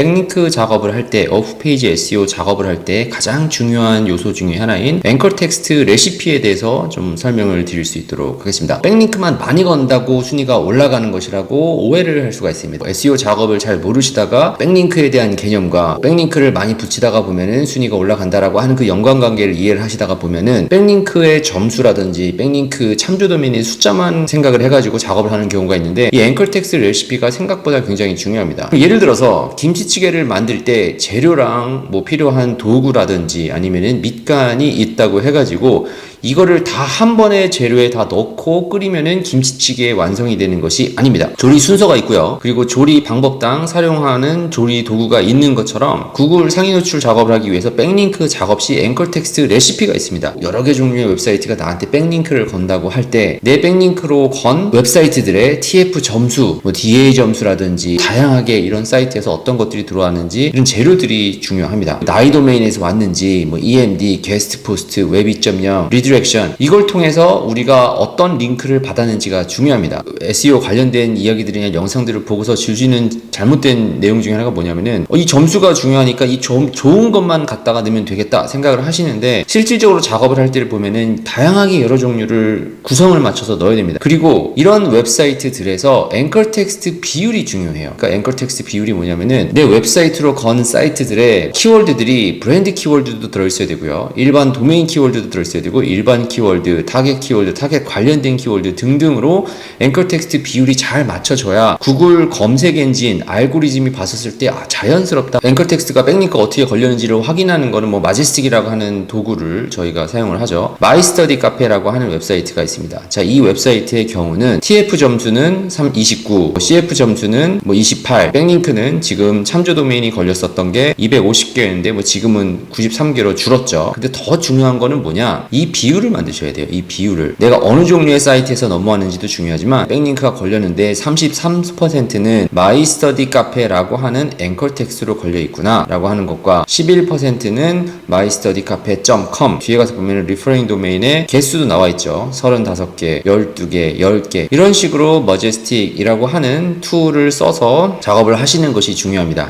백링크 작업을 할 때, 오프페이지 SEO 작업을 할 때 가장 중요한 요소 중에 하나인 앵커 텍스트 레시피에 대해서 좀 설명을 드릴 수 있도록 하겠습니다. 백링크만 많이 건다고 순위가 올라가는 것이라고 오해를 할 수가 있습니다. SEO 작업을 잘 모르시다가 백링크에 대한 개념과 백링크를 많이 붙이다가 보면은 순위가 올라간다라고 하는 그 연관관계를 이해를 하시다가 보면은 백링크의 점수라든지 백링크 참조 도면의 숫자만 생각을 해가지고 작업을 하는 경우가 있는데 이 앵커 텍스트 레시피가 생각보다 굉장히 중요합니다. 예를 들어서 김치 찌개를 만들 때 재료랑 뭐 필요한 도구라든지 아니면은 밑간이 있다고 해가지고 이거를 다 한 번에 재료에 다 넣고 끓이면은 김치찌개 완성이 되는 것이 아닙니다. 조리 순서가 있고요. 그리고 조리 방법당 사용하는 조리 도구가 있는 것처럼 구글 상위 노출 작업을 하기 위해서 백링크 작업 시 앵커 텍스트 레시피가 있습니다. 여러 개 종류의 웹사이트가 나한테 백링크를 건다고 할 때 내 백링크로 건 웹사이트들의 TF 점수, 뭐 DA 점수라든지 다양하게 이런 사이트에서 어떤 것들이 들어왔는지 이런 재료들이 중요합니다. 나이 도메인에서 왔는지 뭐 EMD, 게스트 포스트, 웹 2.0, 리디렉션 이걸 통해서 우리가 어떤 링크를 받았는지가 중요합니다. SEO 관련된 이야기들이나 영상들을 보고서 주시는 잘못된 내용 중에 하나가 뭐냐면은 어, 이 점수가 중요하니까 이 좀 좋은 것만 갖다가 넣으면 되겠다 생각을 하시는데 실질적으로 작업을 할 때를 보면은 다양하게 여러 종류를 구성을 맞춰서 넣어야 됩니다. 그리고 이런 웹사이트들에서 앵커 텍스트 비율이 중요해요. 그러니까 앵커 텍스트 비율이 뭐냐면은 내 웹사이트로 건 사이트들의 키워드들이 브랜드 키워드도 들어있어야 되고요. 일반 도메인 키워드도 들어있어야 되고 일반 키워드, 타겟 키워드, 타겟 관련된 키워드 등등으로 앵커 텍스트 비율이 잘 맞춰져야 구글 검색 엔진 알고리즘이 봤었을 때 아, 자연스럽다. 앵커 텍스트가 백링크 어떻게 걸렸는지를 확인하는 거는 뭐 마제스틱이라고 하는 도구를 저희가 사용을 하죠. 마이스터디 카페라고 하는 웹사이트가 있습니다. 자, 이 웹사이트의 경우는 TF 점수는 3, 29, CF 점수는 뭐 28, 백링크는 지금 참조 도메인이 걸렸었던 게 250개였는데 뭐 지금은 93개로 줄었죠. 근데 더 중요한 거는 뭐냐? 이 비율을 만드셔야 돼요. 이 비율을. 내가 어느 종류의 사이트에서 넘어왔는지도 중요하지만 백링크가 걸렸는데 33%는 마이스터디 카페라고 하는 앵커 텍스트로 걸려 있구나 라고 하는 것과 11%는 mystudycafe.com 뒤에 가서 보면 리퍼링 도메인에 개수도 나와 있죠. 35개, 12개, 10개 이런 식으로 머제스틱이라고 하는 툴을 써서 작업을 하시는 것이 중요합니다.